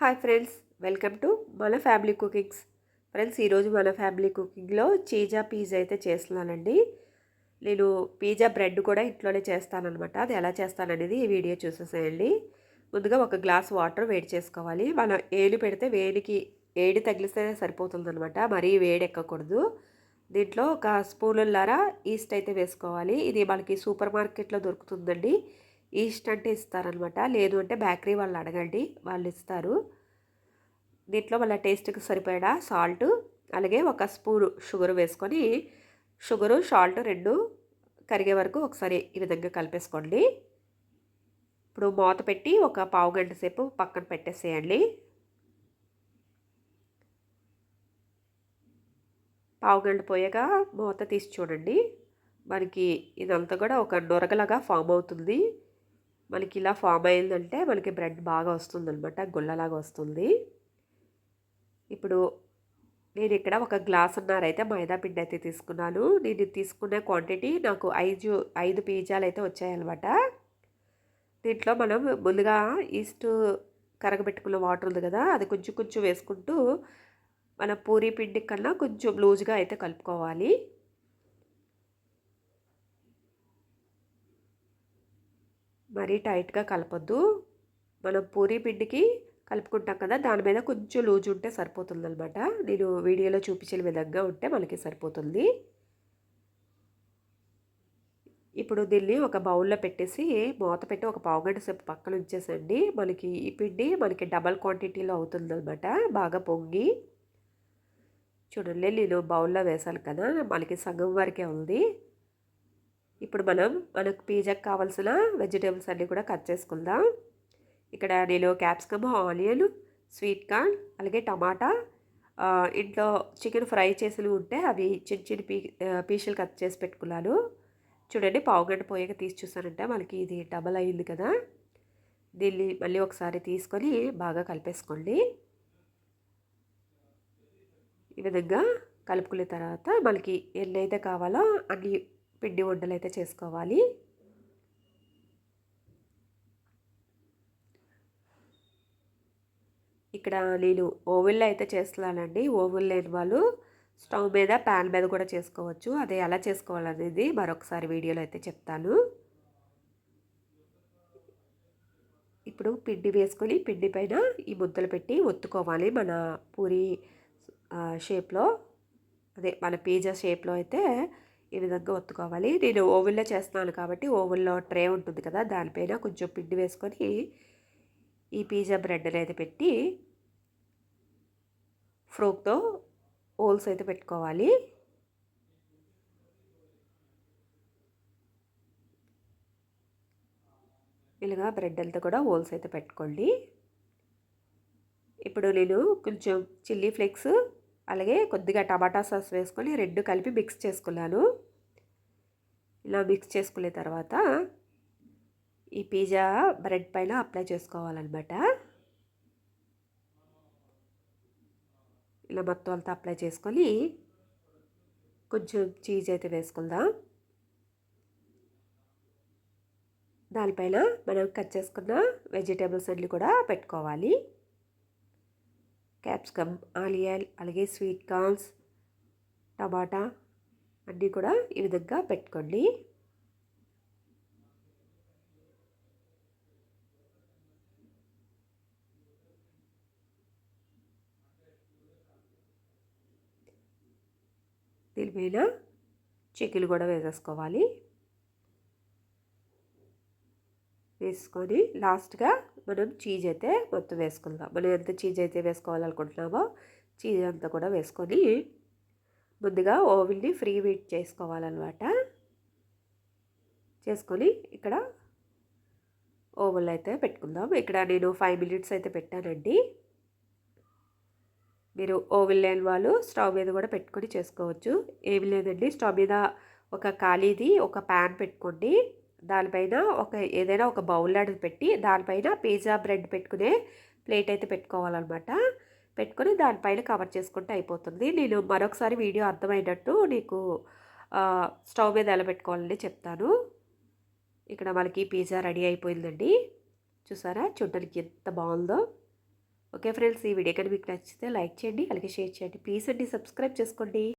Hi friends welcome to మన family cookings. Friends ఈరోజు మన ఫ్యామిలీ కుకింగ్లో చీజా పిజ్జా అయితే చేస్తున్నానండి. నేను పిజ్జా బ్రెడ్ కూడా ఇంట్లోనే చేస్తానన్నమాట. అది ఎలా చేస్తాననేది ఈ వీడియో చూసేసేయండి. ముందుగా ఒక గ్లాస్ వాటర్ వేడి చేసుకోవాలి. మనం ఏలు పెడితే వేడికి ఏడి తగిలిస్తే సరిపోతుందనమాట మరీ వేడి ఎక్కకూడదు. దీంట్లో ఒక స్పూన్లారా ఈస్ట్ అయితే వేసుకోవాలి. ఇది మనకి సూపర్ మార్కెట్లో దొరుకుతుందండి. ఈస్ట్ అంటే ఇస్తారనమాట. లేదు అంటే బేకరీ వాళ్ళు అడగండి వాళ్ళు ఇస్తారు. దీంట్లో మళ్ళీ టేస్ట్కి సరిపడా సాల్ట్ అలాగే ఒక స్పూన్ షుగర్ వేసుకొని షుగరు సాల్ట్ రెండు కరిగే వరకు ఒకసారి ఈ విధంగా కలిపేసుకోండి. ఇప్పుడు మూత పెట్టి ఒక పావు గంట సేపు పక్కన పెట్టేసేయండి. పావు గంట పోయాక మూత తీసి చూడండి. మనకి ఇదంతా కూడా ఒక నొరగలాగా ఫామ్ అవుతుంది. మనకి ఇలా ఫామ్ అయిందంటే మనకి బ్రెడ్ బాగా వస్తుందనమాట గుల్లలాగా వస్తుంది. ఇప్పుడు నేను ఇక్కడ ఒక గ్లాస్ ఉన్నారైతే మైదా పిండి అయితే తీసుకున్నాను. నేను తీసుకునే క్వాంటిటీ నాకు ఐదు ఐదు పిజ్జాలు అయితే వచ్చాయన్నమాట. దీంట్లో మనం ముందుగా ఈస్ట్ కరగబెట్టుకున్న వాటర్ ఉంది కదా అది కొంచెం కొంచెం వేసుకుంటూ మన పూరి పిండి కన్నా కొంచెం లూజ్గా అయితే కలుపుకోవాలి. మరీ టైట్గా కలపొద్దు. మనం పూరీ పిండికి కలుపుకుంటాం కదా దాని మీద కొంచెం లూజ్ ఉంటే సరిపోతుంది అనమాట నేను వీడియోలో చూపించిన విధంగా ఉంటే మనకి సరిపోతుంది. ఇప్పుడు దీన్ని ఒక బౌల్లో పెట్టేసి మూత పెట్టి ఒక పావుగంట సేపు పక్కన ఉంచేసండి. మనకి ఈ పిండి మనకి డబల్ క్వాంటిటీలో అవుతుందన్నమాట బాగా పొంగి. చూడండి నేను బౌల్లో వేసాను కదా మనకి సగం వరకే ఉంది. ఇప్పుడు మనం మనకు పిజ్జాకి కావాల్సిన వెజిటేబుల్స్ అన్నీ కూడా కట్ చేసుకుందాం. ఇక్కడ నేను క్యాప్సికమ్ ఆనియన్ స్వీట్ కార్న్ అలాగే టమాటా ఇంట్లో చికెన్ ఫ్రై చేసినవి ఉంటే అవి చిన్న చిన్న పీ పీసులు కట్ చేసి పెట్టుకున్నాను. చూడండి పావు గంట పోయాక తీసి చూసానంటే మనకి ఇది డబల్ అయింది కదా. దీన్ని మళ్ళీ ఒకసారి తీసుకొని బాగా కలిపేసుకోండి. ఈ విధంగా కలుపుకున్న తర్వాత మనకి ఎన్నైతే కావాలో అన్ని పిండి వంటలు అయితే చేసుకోవాలి. ఇక్కడ నేను ఓవెన్లో అయితే చేస్తున్నానండి. ఓవెన్ లేని వాళ్ళు స్టవ్ మీద ప్యాన్ మీద కూడా చేసుకోవచ్చు. అదే ఎలా చేసుకోవాలనేది మరొకసారి వీడియోలో అయితే చెప్తాను. ఇప్పుడు పిండి వేసుకొని పిండి పైన ఈ ముద్దలు పెట్టి ఒత్తుకోవాలి మన పూరి షేప్లో. అదే మన పిజ్జా షేప్లో అయితే ఈ విధంగా ఒత్తుకోవాలి. నేను ఓవెన్లో చేస్తున్నాను కాబట్టి ఓవెన్లో ట్రే ఉంటుంది కదా దానిపైన కొంచెం పిండి వేసుకొని ఈ పిజ్జా బ్రెడ్ అనేది పెట్టి ఫ్రోక్తో హోల్స్ అయితే పెట్టుకోవాలి. ఇలాగా బ్రెడ్ అంతా కూడా హోల్స్ అయితే పెట్టుకోండి. ఇప్పుడు నేను కొంచెం చిల్లీ ఫ్లేక్స్ అలాగే కొద్దిగా టమాటా సాస్ వేసుకొని రెండు కలిపి మిక్స్ చేసుకున్నాను. ఇలా మిక్స్ చేసుకునే తర్వాత ఈ పిజ్జా బ్రెడ్ పైన అప్లై చేసుకోవాలన్నమాట. ఇలా మొత్తం అంతా అప్లై చేసుకొని కొంచెం చీజ్ అయితే వేసుకుందాం. దానిపైన మనం కట్ చేసుకున్న వెజిటేబుల్స్ అన్నీ కూడా పెట్టుకోవాలి. క్యాప్సికమ్ ఆలియాల్ అలాగే స్వీట్ కార్న్స్ టమాటా అన్నీ కూడా ఈ విధంగా పెట్టుకోండి. దీని మీద చికెన్ కూడా వేసేసుకోవాలి. వేసుకొని లాస్ట్గా మనం చీజ్ అయితే మొత్తం వేసుకుందాం. మనం ఎంత చీజ్ అయితే వేసుకోవాలనుకుంటున్నామో చీజ్ అంతా కూడా వేసుకొని ముందుగా ఓవెన్ని ఫ్రీ వీట్ చేసుకోవాలన్నమాట. చేసుకొని ఇక్కడ ఓవెన్లో అయితే పెట్టుకుందాం. ఇక్కడ నేను ఫైవ్ మినిట్స్ అయితే పెట్టానండి. మీరు ఓవెన్ లేని వాళ్ళు స్టవ్ మీద కూడా పెట్టుకొని చేసుకోవచ్చు. ఏమి లేదండి. స్టవ్ మీద ఒక ఖాళీది ఒక ప్యాన్ పెట్టుకోండి. దానిపైన ఒక ఏదైనా ఒక బౌల్ లాంటిది పెట్టి దానిపైన పిజ్జా బ్రెడ్ పెట్టుకునే ప్లేట్ అయితే పెట్టుకోవాలన్నమాట. పెట్టుకొని దానిపైన కవర్ చేసుకుంటే అయిపోతుంది. నేను మరొకసారి వీడియో అర్థమైనట్టు నీకు స్టవ్ మీద ఎలా పెట్టుకోవాలని చెప్తాను. ఇక్కడ మనకి పిజ్జా రెడీ అయిపోయిందండి. చూసారా? చూడడానికి ఎంత బాగుందో. ఓకే ఫ్రెండ్స్ ఈ వీడియో కానీ మీకు నచ్చితే లైక్ చేయండి అలాగే షేర్ చేయండి. ప్లీజ్ అండి సబ్స్క్రైబ్ చేసుకోండి.